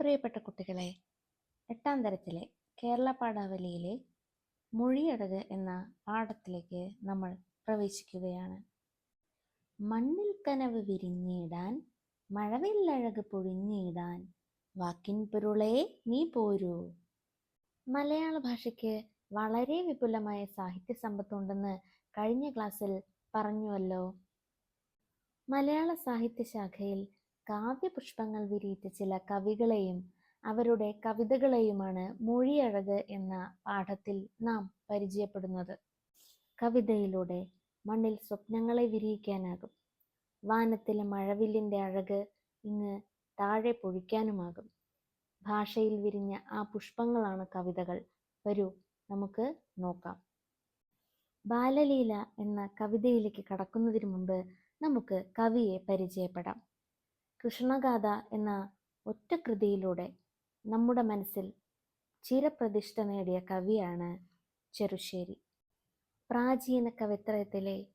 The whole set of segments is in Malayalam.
പ്രിയപ്പെട്ട കുട്ടികളെ എട്ടാം തരത്തിലെ കേരള പാഠാവലിയിലെ മൊഴിയഴക് എന്ന പാഠത്തിലേക്ക് നമ്മൾ പ്രവേശിക്കുകയാണ്. മണ്ണിൽ കനവ് വിരിഞ്ഞിടാൻ മഴവില്ലഴക് പൊഴിഞ്ഞിടാൻ വാക്കിൻ പൊരുളേ നീ പോരൂ. മലയാള ഭാഷയ്ക്ക് വളരെ വിപുലമായ സാഹിത്യ സമ്പത്തുണ്ടെന്ന് കഴിഞ്ഞ ക്ലാസ്സിൽ പറഞ്ഞുവല്ലോ. മലയാള സാഹിത്യ ശാഖയിൽ കാവ്യപുഷ്പങ്ങൾ വിരിയിച്ച ചില കവികളെയും അവരുടെ കവിതകളെയുമാണ് മൊഴിയഴക് എന്ന പാഠത്തിൽ നാം പരിചയപ്പെടുന്നത്. കവിതയിലൂടെ മണ്ണിൽ സ്വപ്നങ്ങളെ വിരിയിക്കാനാകും. വാനത്തിലെ മഴവില്ലിന്റെ അഴക് ഇങ്ങ് താഴെ പൊഴിക്കാനുമാകും. ഭാഷയിൽ വിരിഞ്ഞ ആ പുഷ്പങ്ങളാണ് കവിതകൾ. വരൂ നമുക്ക് നോക്കാം. ബാലലീല എന്ന കവിതയിലേക്ക് കടക്കുന്നതിന് മുമ്പ് നമുക്ക് കവിയെ പരിചയപ്പെടാം. കൃഷ്ണഗാഥ എന്ന ഒറ്റ കൃതിയിലൂടെ നമ്മുടെ മനസ്സിൽ ചിരപ്രതിഷ്ഠ നേടിയ കവിയാണ് ചെറുശ്ശേരി. പ്രാചീന കവിത്രയത്തിലെ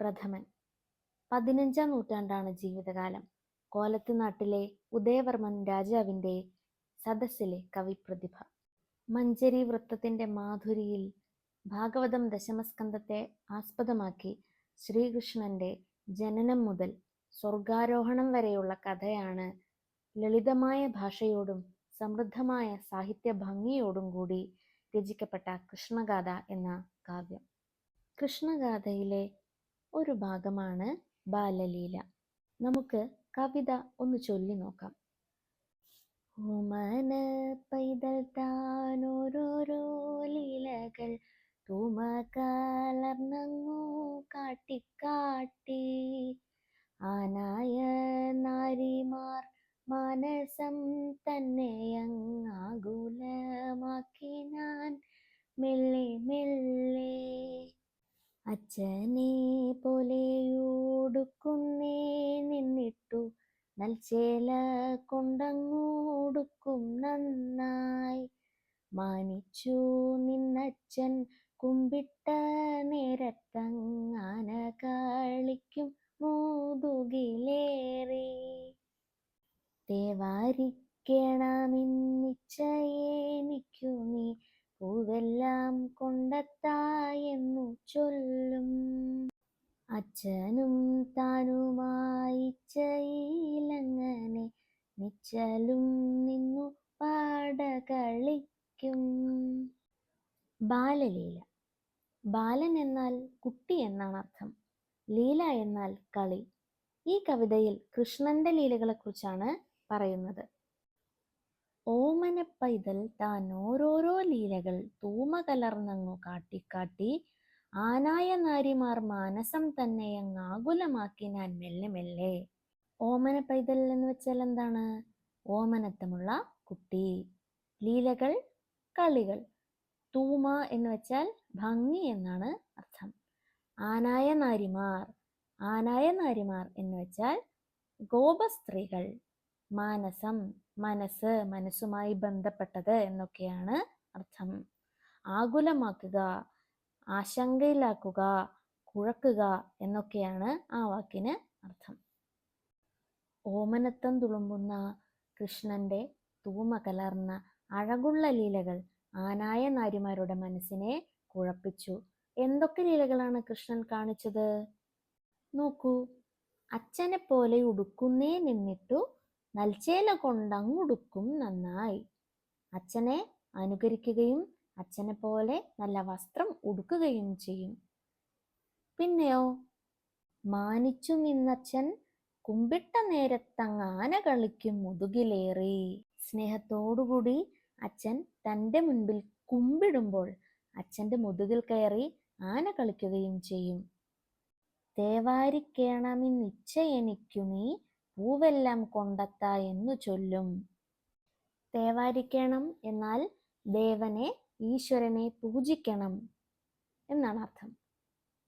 പ്രഥമൻ. പതിനഞ്ചാം നൂറ്റാണ്ടാണ് ജീവിതകാലം. കോലത്ത് നാട്ടിലെ ഉദയവർമ്മൻ രാജാവിന്റെ സദസ്സിലെ കവിപ്രതിഭ. മഞ്ചരി വൃത്തത്തിന്റെ മാധുരിയിൽ ഭാഗവതം ദശമസ്കന്ധത്തെ ആസ്പദമാക്കി ശ്രീകൃഷ്ണന്റെ ജനനം മുതൽ സ്വർഗാരോഹണം വരെയുള്ള കഥയാണ് ലളിതമായ ഭാഷയോടും സമൃദ്ധമായ സാഹിത്യ ഭംഗിയോടും കൂടി രചിക്കപ്പെട്ട കൃഷ്ണഗാഥ എന്ന കാവ്യം. കൃഷ്ണഗാഥയിലെ ഒരു ഭാഗമാണ് ബാലലീല. നമുക്ക് കവിത ഒന്ന് ചൊല്ലി നോക്കാം. ഓമന പൈതൽ താനോരോരോ ലീലകൾ തുമ കാട്ടിക്കാട്ടി. ആനായ നാരിമാർ മനസം തന്നെ തന്നെയങ്ങാകുലമാക്കി ഞാൻ. മെല്ലെ മെല്ലെ അച്ഛനെ പോലെയോടുക്കുന്നേ നിന്നിട്ടു നൽചേല കൊണ്ടങ്ങോടുക്കും നന്നായി. മാനിച്ചു നിന്നച്ഛൻ കുമ്പിട്ട നേരത്തങ്ങാന കളിക്കും മൂതുകിലേറി തേവാരിക്കണമെന്നിച്ചയേനിക്കു നീ പൂവെല്ലാം കൊണ്ടെത്തായെന്നു ചൊല്ലും. അച്ഛനും താനുമായി ചയിലങ്ങനെ നിച്ചലും നിന്നു പാടകളിക്കും ബാലലീല. ബാലൻ എന്നാൽ കുട്ടി എന്നാണ് അർത്ഥം ലീല എന്നാൽ കളി. ഈ കവിതയിൽ കൃഷ്ണന്റെ ലീലകളെക്കുറിച്ചാണ് പറയുന്നത്. ഓമന പൈതൽ താൻ ഓരോരോ ലീലകൾ തൂമ കലർന്നങ്ങു കാട്ടിക്കാട്ടി ആനായ നാരിമാർ മാനസം തന്നെ അങ്ങ് ആകുലമാക്കി ഞാൻ മെല്ലെ മെല്ലെ. ഓമന പൈതൽ എന്ന് വെച്ചാൽ എന്താണ്? ഓമനത്തമുള്ള കുട്ടി. ലീലകൾ കളികൾ. തൂമ എന്ന് വെച്ചാൽ ഭംഗി എന്നാണ് അർത്ഥം. ആനായ നാരിമാർ ആനായ നാരിമാർ എന്ന് വെച്ചാൽ ഗോപസ്ത്രീകൾ. മാനസം മനസ്സ് മനസ്സുമായി ബന്ധപ്പെട്ടത് എന്നൊക്കെയാണ് അർത്ഥം. ആകുലമാക്കുക ആശങ്കയിലാക്കുക കുഴക്കുക എന്നൊക്കെയാണ് ആ വാക്കിന് അർത്ഥം. ഓമനത്തം തുളുമ്പുന്ന കൃഷ്ണന്റെ തൂമ കലർന്ന അഴകുള്ള ലീലകൾ ആനായ നാരിമാരുടെ മനസ്സിനെ കുഴപ്പിച്ചു. എന്തൊക്കെ ലീലകളാണ് കൃഷ്ണൻ കാണിച്ചത്? നോക്കൂ. അച്ഛനെ പോലെ ഉടുക്കുന്നേ നിന്നിട്ടു നൽച്ചേല കൊണ്ടങ്ങുടുക്കും നന്നായി. അച്ഛനെ അനുകരിക്കുകയും അച്ഛനെ പോലെ നല്ല വസ്ത്രം ഉടുക്കുകയും ചെയ്യും. പിന്നെയോ? മാനിച്ചു നിന്നച്ഛൻ കുമ്പിട്ട നേരത്തങ്ങാന കളിക്കും മുതുകിലേറി. സ്നേഹത്തോടുകൂടി അച്ഛൻ തന്റെ മുൻപിൽ കുമ്പിടുമ്പോൾ അച്ഛന്റെ മുതുകിൽ കയറി ആന കളിക്കുകയും ചെയ്യും. തേവാരിക്കേണമെന്നിച്ഛയെനിക്കു നീ പൂവെല്ലാം കൊണ്ടെത്ത എന്നു ചൊല്ലും. തേവാരിക്കണം എന്നാൽ ദേവനെ ഈശ്വരനെ പൂജിക്കണം എന്നാണ് അർത്ഥം.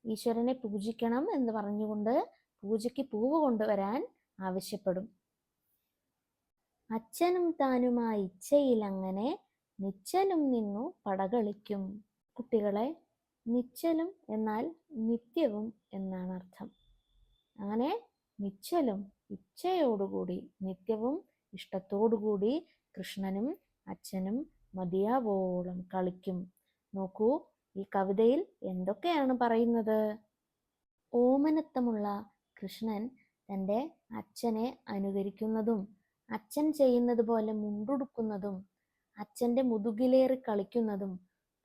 ഈശ്വരനെ പൂജിക്കണം എന്ന് പറഞ്ഞുകൊണ്ട് പൂജയ്ക്ക് പൂവ് കൊണ്ടുവരാൻ ആവശ്യപ്പെടും. അച്ഛനും താനുമായി ഇച്ഛയിൽ അങ്ങനെ നിശ്ചലും നിന്നു പടകളിക്കും കുട്ടികളെ നിശ്ചലും എന്നാൽ നിത്യവും എന്നാണ് അർത്ഥം. അങ്ങനെ നിശ്ചലും ഇച്ഛയോടുകൂടി നിത്യവും ഇഷ്ടത്തോടുകൂടി കൃഷ്ണനും അച്ഛനും മതിയാവോളം കളിക്കും. നോക്കൂ ഈ കവിതയിൽ എന്തൊക്കെയാണ് പറയുന്നത്? ഓമനത്തമുള്ള കൃഷ്ണൻ തന്റെ അച്ഛനെ അനുകരിക്കുന്നതും അച്ഛൻ ചെയ്യുന്നത് പോലെ മുണ്ടുടുക്കുന്നതും അച്ഛന്റെ മുതുകിലേറി കളിക്കുന്നതും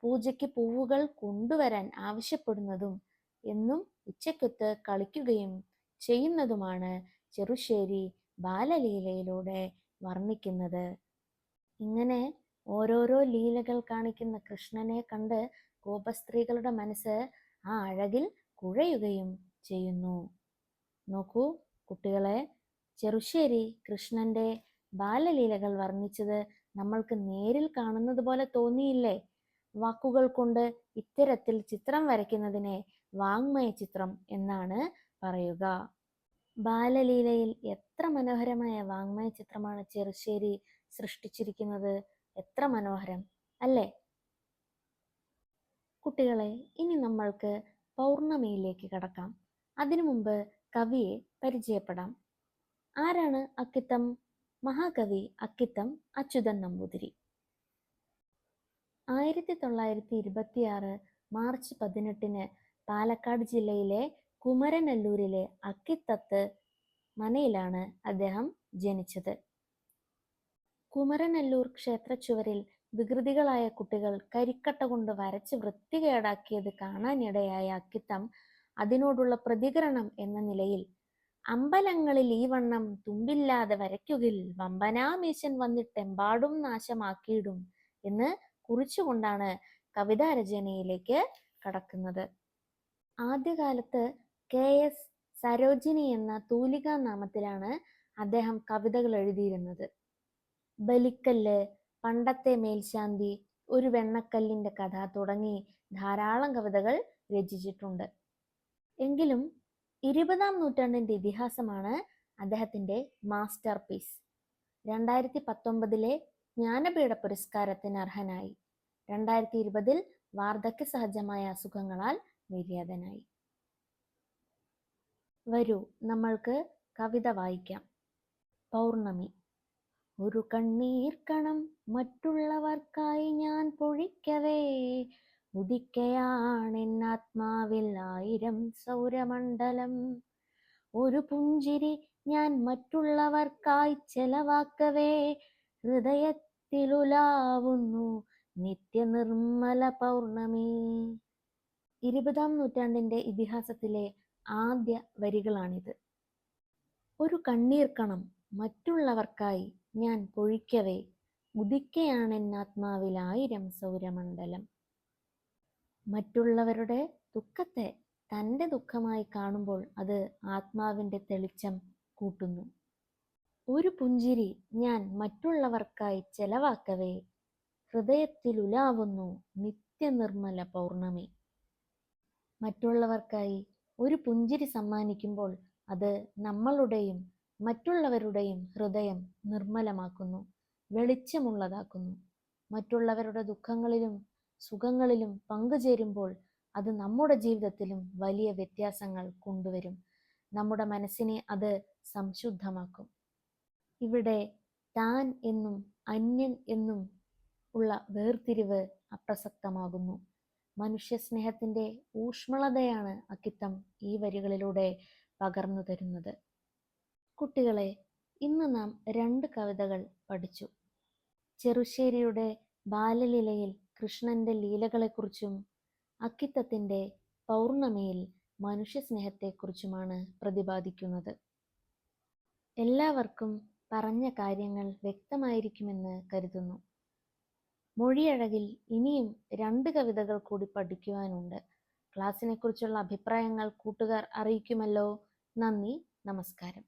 പൂജയ്ക്ക് പൂവുകൾ കൊണ്ടുവരാൻ ആവശ്യപ്പെടുന്നതും എന്നും ഉച്ചക്കത്ത് കളിക്കുകയും ചെയ്യുന്നതുമാണ് ചെറുശ്ശേരി ബാലലീലയിലൂടെ വർണിക്കുന്നത്. ഇങ്ങനെ ഓരോരോ ലീലകൾ കാണിക്കുന്ന കൃഷ്ണനെ കണ്ട് ഗോപസ്ത്രീകളുടെ മനസ്സ് ആ അഴകിൽ കുഴയുകയും ചെയ്യുന്നു. നോക്കൂ കുട്ടികളെ ചെറുശ്ശേരി കൃഷ്ണന്റെ ബാലലീലകൾ വർണിച്ചത് നമ്മൾക്ക് നേരിൽ കാണുന്നത് പോലെ തോന്നിയില്ലേ? വാക്കുകൾ കൊണ്ട് ഇത്തരത്തിൽ ചിത്രം വരയ്ക്കുന്നതിനെ വാങ്മയ ചിത്രം എന്നാണ് പറയുക. ബാലലീലയിൽ എത്ര മനോഹരമായ വാങ്മയ ചിത്രമാണ് ചെറുശ്ശേരി സൃഷ്ടിച്ചിരിക്കുന്നത്? എത്ര മനോഹരം അല്ലേ? കുട്ടികളെ ഇനി നമ്മൾക്ക് പൗർണമിയിലേക്ക് കടക്കാം. അതിനു മുമ്പ് കവിയെ പരിചയപ്പെടാം. ആരാണ് അക്കിത്തം? മഹാകവി അക്കിത്തം അച്യുതൻ നമ്പൂതിരി. ആയിരത്തി തൊള്ളായിരത്തി ഇരുപത്തിയാറ് മാർച്ച് പതിനെട്ടിന് പാലക്കാട് ജില്ലയിലെ കുമരനല്ലൂരിലെ അക്കിത്തത്ത് മനയിലാണ് അദ്ദേഹം ജനിച്ചത്. കുമരനല്ലൂർ ക്ഷേത്രച്ചുവരിൽ വികൃതികളായ കുട്ടികൾ കരിക്കട്ട കൊണ്ട് വരച്ച് വൃത്തികേടാക്കിയത് കാണാനിടയായ അക്കിത്തം അതിനോടുള്ള പ്രതികരണം എന്ന നിലയിൽ അമ്പലങ്ങളിൽ ഈ വണ്ണം തുമ്പില്ലാതെ വരയ്ക്കുകിൽ വമ്പനാമീശൻ വന്നിട്ടെമ്പാടും നാശമാക്കിയിടും എന്ന് കുറിച്ചുകൊണ്ടാണ് കവിതാ രചനയിലേക്ക് കടക്കുന്നത്. ആദ്യകാലത്ത് കെ. എസ്. സരോജിനി എന്ന തൂലിക നാമത്തിലാണ് അദ്ദേഹം കവിതകൾ എഴുതിയിരുന്നത്. ബലിക്കല്ല് പണ്ടത്തെ മേൽശാന്തി ഒരു വെണ്ണക്കല്ലിന്റെ കഥ തുടങ്ങി ധാരാളം കവിതകൾ രചിച്ചിട്ടുണ്ട്. എങ്കിലും ഇരുപതാം നൂറ്റാണ്ടിന്റെ ഇതിഹാസമാണ് അദ്ദേഹത്തിന്റെ മാസ്റ്റർ പീസ് രണ്ടായിരത്തി പത്തൊമ്പതിലെ ജ്ഞാനപീഠ പുരസ്കാരത്തിന് അർഹനായി. രണ്ടായിരത്തി ഇരുപതിൽ വാർദ്ധക്യ സഹജമായ അസുഖങ്ങളാൽ നിര്യാതനായി. വരൂ നമ്മൾക്ക് കവിത വായിക്കാം. പൗർണമി. ഒരു കണ്ണീർക്കണം മറ്റുള്ളവർക്കായി ഞാൻ പൊഴിക്കവേ. ഉദിക്കയാണെന്നാത്മാവിൽ ആയിരം സൗരമണ്ഡലം. ഒരു പുഞ്ചിരി ഞാൻ മറ്റുള്ളവർക്കായി ചെലവാക്കവേ. ഹൃദയത്തിലുലാവുന്നു നിത്യനിർമ്മല പൗർണമി. ഇരുപതാം നൂറ്റാണ്ടിന്റെ ഇതിഹാസത്തിലെ ആദ്യ വരികളാണിത്. ഒരു കണ്ണീർ കണം മറ്റുള്ളവർക്കായി ഞാൻ പൊഴിക്കവേ ഉദിക്കയാണെന്നാത്മാവിൽ ആയിരം സൗരമണ്ഡലം. മറ്റുള്ളവരുടെ ദുഃഖത്തെ തന്റെ ദുഃഖമായി കാണുമ്പോൾ അത് ആത്മാവിന്റെ തെളിച്ചം കൂട്ടുന്നു. ഒരു പുഞ്ചിരി ഞാൻ മറ്റുള്ളവർക്കായി ചെലവാക്കവേ ഹൃദയത്തിലുലാവുന്നു നിത്യനിർമ്മല പൗർണമി. മറ്റുള്ളവർക്കായി ഒരു പുഞ്ചിരി സമ്മാനിക്കുമ്പോൾ അത് നമ്മളുടെയും മറ്റുള്ളവരുടെയും ഹൃദയം നിർമ്മലമാക്കുന്നു വെളിച്ചമുള്ളതാക്കുന്നു. മറ്റുള്ളവരുടെ ദുഃഖങ്ങളിലും സുഖങ്ങളിലും പങ്കുചേരുമ്പോൾ അത് നമ്മുടെ ജീവിതത്തിലും വലിയ വ്യത്യാസങ്ങൾ കൊണ്ടുവരും. നമ്മുടെ മനസ്സിനെ അത് സംശുദ്ധമാക്കും. ഇവിടെ താൻ എന്നും അന്യൻ എന്നും ഉള്ള വേർതിരിവ് അപ്രസക്തമാകുന്നു. മനുഷ്യ സ്നേഹത്തിന്റെ ഊഷ്മളതയാണ് അക്കിത്തം ഈ വരികളിലൂടെ പകർന്നു തരുന്നത്. കുട്ടികളെ ഇന്ന് നാം രണ്ട് കവിതകൾ പഠിച്ചു. ചെറുശ്ശേരിയുടെ ബാലലീലയിൽ കൃഷ്ണന്റെ ലീലകളെക്കുറിച്ചും അക്കിത്തത്തിന്റെ പൗർണമിയിൽ മനുഷ്യ സ്നേഹത്തെക്കുറിച്ചുമാണ് പ്രതിപാദിക്കുന്നത്. എല്ലാവർക്കും പറഞ്ഞ കാര്യങ്ങൾ വ്യക്തമായിരിക്കുമെന്ന് കരുതുന്നു. മൊഴിയഴകിൽ ഇനിയും രണ്ട് കവിതകൾ കൂടി പഠിക്കുവാനുണ്ട്. ക്ലാസ്സിനെ കുറിച്ചുള്ള അഭിപ്രായങ്ങൾ കൂട്ടുകാർ അറിയിക്കുമല്ലോ. നന്ദി. നമസ്കാരം.